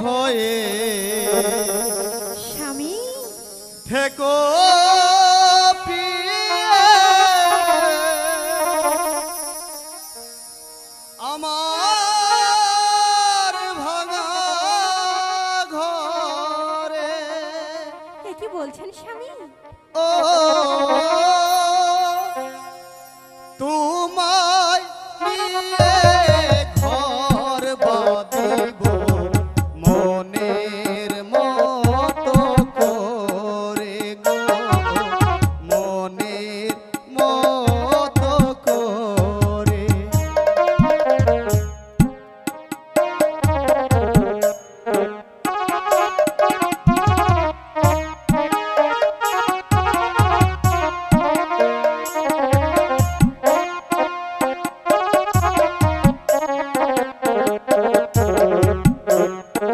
ভয়ে স্বামী? থেকো আমার ভাঙা ঘরে। বলছেন স্বামী? ও তুই